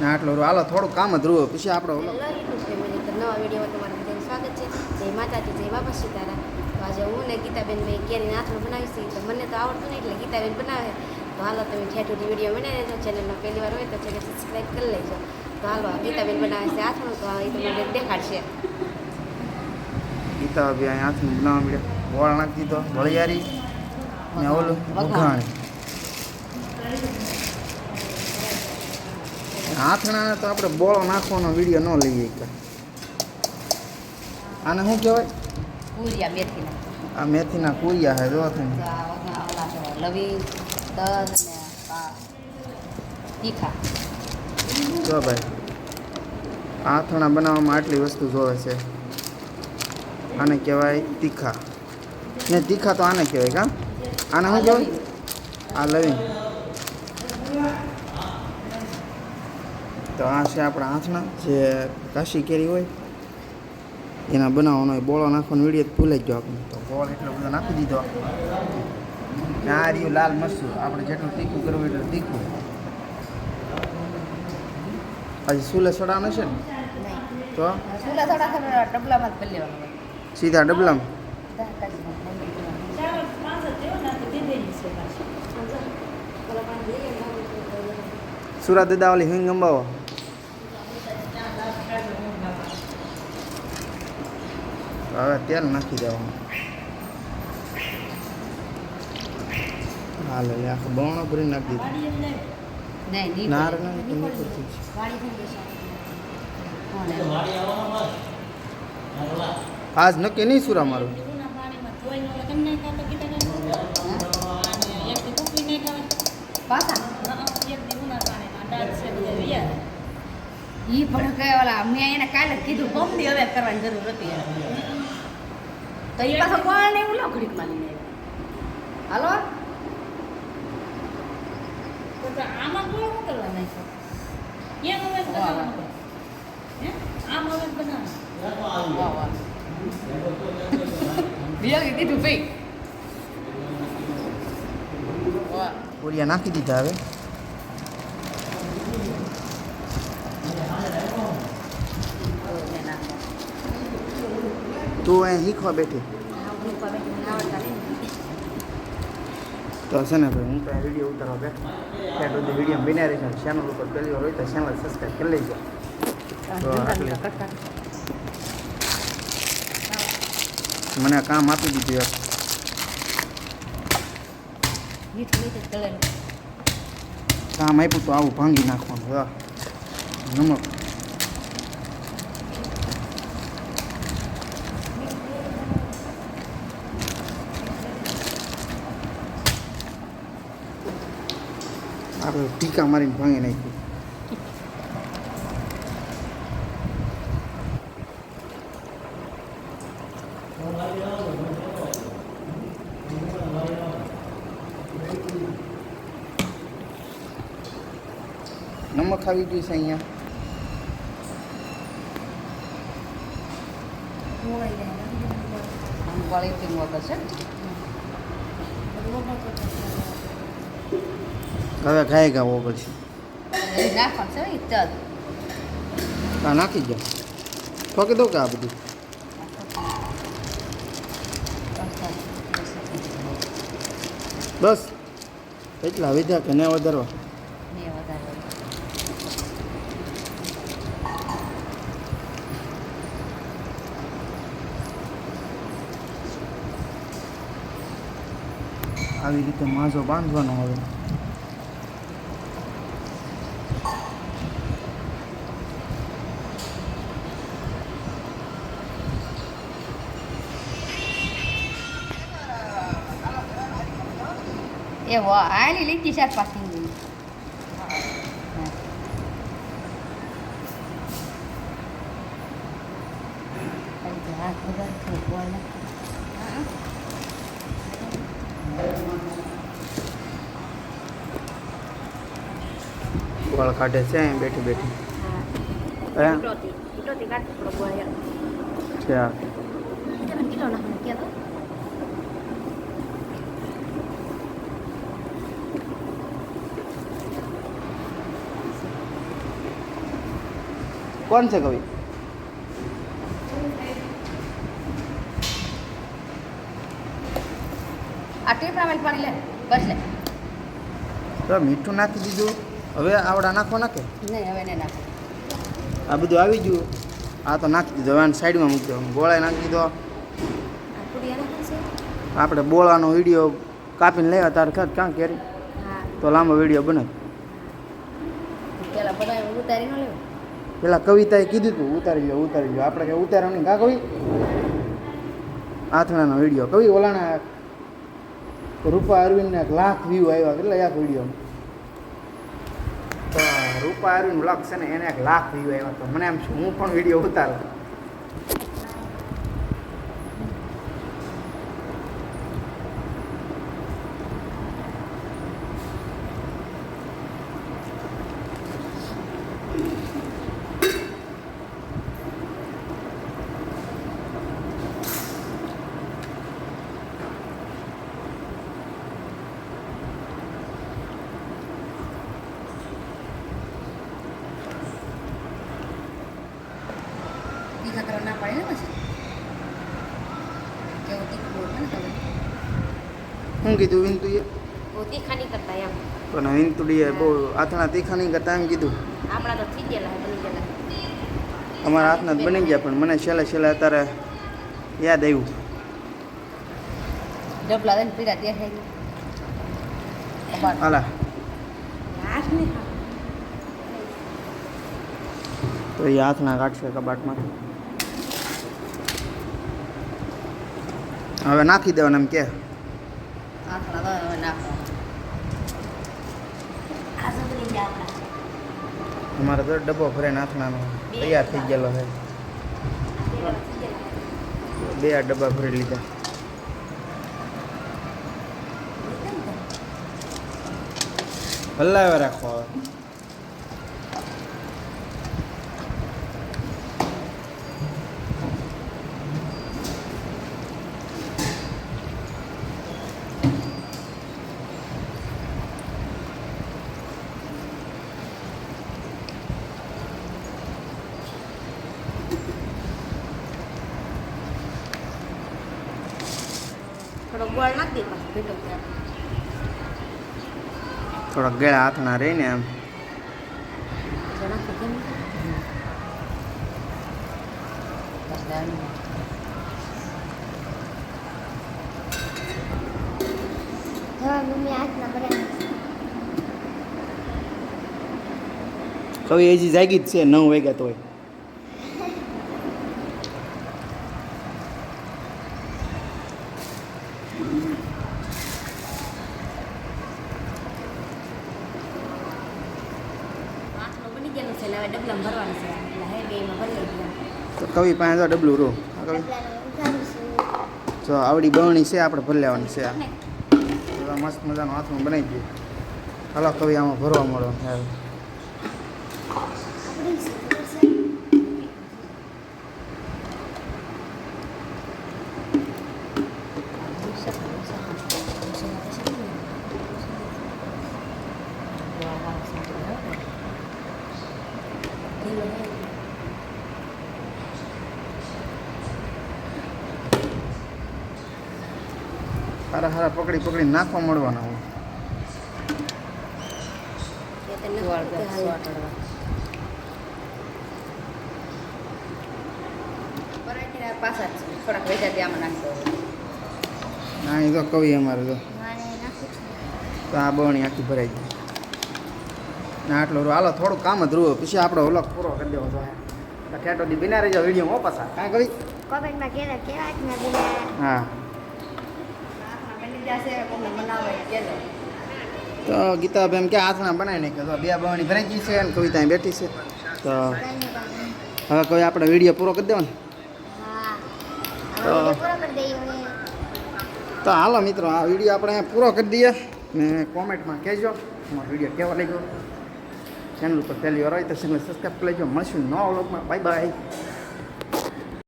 ને આટલો રહ્યો. હાલો થોડું કામ જ રહ્યું. પછી આપણે નવા વિડીયોમાં તમારું બધાનું સ્વાગત છે. જય માતાજી જય બાપા સીતારા તો આજે હું ને ગીતાબેન ભાઈ કેરીને આથણું બનાવી છે તો મને તો આવડતું નહીં એટલે ગીતાબેન બનાવે. તો હાલો તમે ઠેઠું વીડિયો બનાવી લેજો ચેનલમાં પહેલી વાર હોય તો ચેનલ સબસ્ક્રાઈબ કરી લેજો. તો હાલો ગીતાબેન બનાવે છે આથણું તો એ તમને દેખાડશે. ગીતા ભાઈ હાથમાં બનાવવા મળ્યા. ગોળ નાખી દીધો. વળિયારી ને ઓલું વઘાણી હાથણાને તો આપણે બોળો નાખવાનો વીડિયો ન લઈએ આને શું કહેવાય? મેથીના. આ મેથીના કુરિયા છે જો તમે. લવિંગ તીખા. જો ભાઈ આથણા બનાવવામાં આટલી વસ્તુ જોવે છે. આને કહેવાય તીખા. ને તીખા તો આને કહેવાય કા? આને શું કહેવાય? આ લવિંગ. તો આ છે આપણા હાથના જે કાશી કેરી હોય એના બનાવવાનો હોય. બોળો નાખવાનો વીડિયો ભૂલાઈ ગયો આપણે તો બોળ એટલો બધો નાખી દીધો. આ રહ્યું લાલ મરચું. આપણે જેટલું તીખું કરવું એટલું તીખું. આજે સુલે સડાનો છે ને? તો? ચૂલા થોડા થોડા ડબલામાં જ ભરી લેવાનું સીધા ડબલામાં? સુરત દાદા વાલી હિંગ અંબાવો. હવે તેલ નાખી દેવાનું. હાલ લે આખો બવણો ભરી નાખી દીધું. નાર ના તો આજ નક્કી નહીં સુરા મારું. ઈ પણ કહેવાલા મેં એને કાલે જ કીધું બમડી હવે કરવાની જરૂર હતી. તો એ પાછો કોણ ને એવું લો ઘડીક માની હાલો? આમાં કોણ શું કરવા નાખ્યો? કેમ હવે બનાવવાનો. હે? આમ હવે બનાવવાનો. વાહ વાહ બિયાવી દીધું ભાઈ? પૂરિયા નાખી દીધા હવે. તું અહીં શીખવા બેઠી? તો છે ને ભાઈ, હું તો વીડિયો ઉતારવા બે ત્યાં સુધી વીડિયો બન્યા રહેશે ચેનલ ઉપર પહેલી વાર હોય તો ચેનલ સબસ્ક્રાઈબ કરી લેજો. મને કામ આપી દીધું યાર કામ આપ્યું તો આવું ભાંગી નાખવાનું. નમક આપણે ટીકા મારીને ભાંગી નાખ્યું. નમક આવી ગયું છે અહીંયા. ક્વોલિટી મોટો છે. હવે ખાઈ ગયા પડશે પછી. આ નાખી જાઓ ઠોકી દો કે આ બધું? બસ. એટલા વિધા કે ને વધારવા. આવી રીતે માજો બાંધવાનો હવે. એ વાહ આલી લીધી ચાર પાંચ સિંગી હાથ બધા થોડું ગોળ કાઢે છે અહીં બેઠી બેઠી હે કિલોથી કિલોથી કાઢ થોડો ગોળ છે તો કોણ છે લે તો મીઠું નાખી દીધું. હવે આવડા નાખવા નાખે? નાખો. આ બધું આવી ગયું. આ તો નાખી દીધું હવે સાઈડમાં મૂકી દો. ગોળાએ નાખી દીધો. આપણે બોળાનો વીડિયો કાપીને લેવા તારે ખર ક્યાં કેરી? તો લાંબો વીડિયો બને. પેલા કવિતાએ કીધું હતું ઉતારી લો ઉતારી લો આપણે કંઈ ઉતાર્યો નહીં કા કવિ? આથણાનો વીડિયો. કવિ ઓલાના રૂપા અરવિંદને લાખ વ્યૂ આવ્યા કેટલા એક વીડિયો તો રૂપા અરવિંદ બ્લોગ છે ને, એને એક લાખ વ્યૂ આવ્યા. તો મને એમ છે હું પણ વીડિયો ઉતારું તીખા કરવા ના પડે ને પછી કેવું તીખું બોલ ને તમે શું કીધું વિનતુએ બહુ તીખા નહીં કરતા એમ. પણ વિનતુડીએ બહુ આથણા તીખા નહીં કરતા એમ કીધું. આપણા તો થઈ ગયેલા બની ગયેલા. અમારા હાથના જ બની ગયા પણ મને છેલ્લે છેલ્લે અત્યારે યાદ આવ્યું. ડબલા દઈને પીડા તે થઈ હાલા. તો એ હાથના કાઢશે કબાટમાંથી. હવે નાખી દેવાના એમ કે. આથણા તો અમારે તો ડબ્બો ભરે નાખવાનો તૈયાર થઈ ગયેલો છે. બે આ ડબ્બા ભરી લીધા. હલાવે રાખો હવે થોડો ગોળ નાખી દે પાછું ભીટો ત્યાં ગળા હાથના રહીને એમ. કવિ એજી જાગી જ છે નવ વાગ્યા તોય. આટલું બની ગયેલું છે ને હવે ડબલામાં ભરવાનું છે એટલે હે બેમાં ભરી લઈ ગયા તો કવિ પાસે તો ડબલું રો જો આવડી બવણી છે આપણે ભરી લેવાની છે મસ્ત મજાનું હાથમાં બનાવી દઈએ. હાલો કવિ આમાં ભરવા મળો હા આપણી ખબર છે હારા હારા પકડી પકડી નાખવા મળવાના હોય. હા એ તો કવિ અમારે તો. આ બવણી આખી ભરાઈ ગઈ. ના આટલો રૂ હાલો થોડું કામ જ રૂવો. પછી આપણો ઓલો પૂરો કરી દેવો તો. એટલે દી બિના રહેજો વીડિયો હો પાછા. કાંઈ કવિ? કોમેન્ટમાં કેવા ના હા બની જશે કોને બનાવે કેજો તો ગીતાબેન કે હાથના બનાવી નાખ્યો? તો બે બવણી ભરાઈ ગઈ છે અને કવિતા બેઠી છે. તો હવે કોઈ આપણે વીડિયો પૂરો કરી દેવાનો? તો- તો હાલો મિત્રો આ વીડિયો આપણે પૂરો કરી દઈએ. ને કોમેન્ટમાં કહેજો. અમારો વીડિયો કેવો લાગ્યો? ચેનલ ઉપર પહેલી વાર હોય તો ચેનલ સબસ્ક્રાઈબ કરી લેજો. મળશું નવા વ્લોગમાં બાય બાય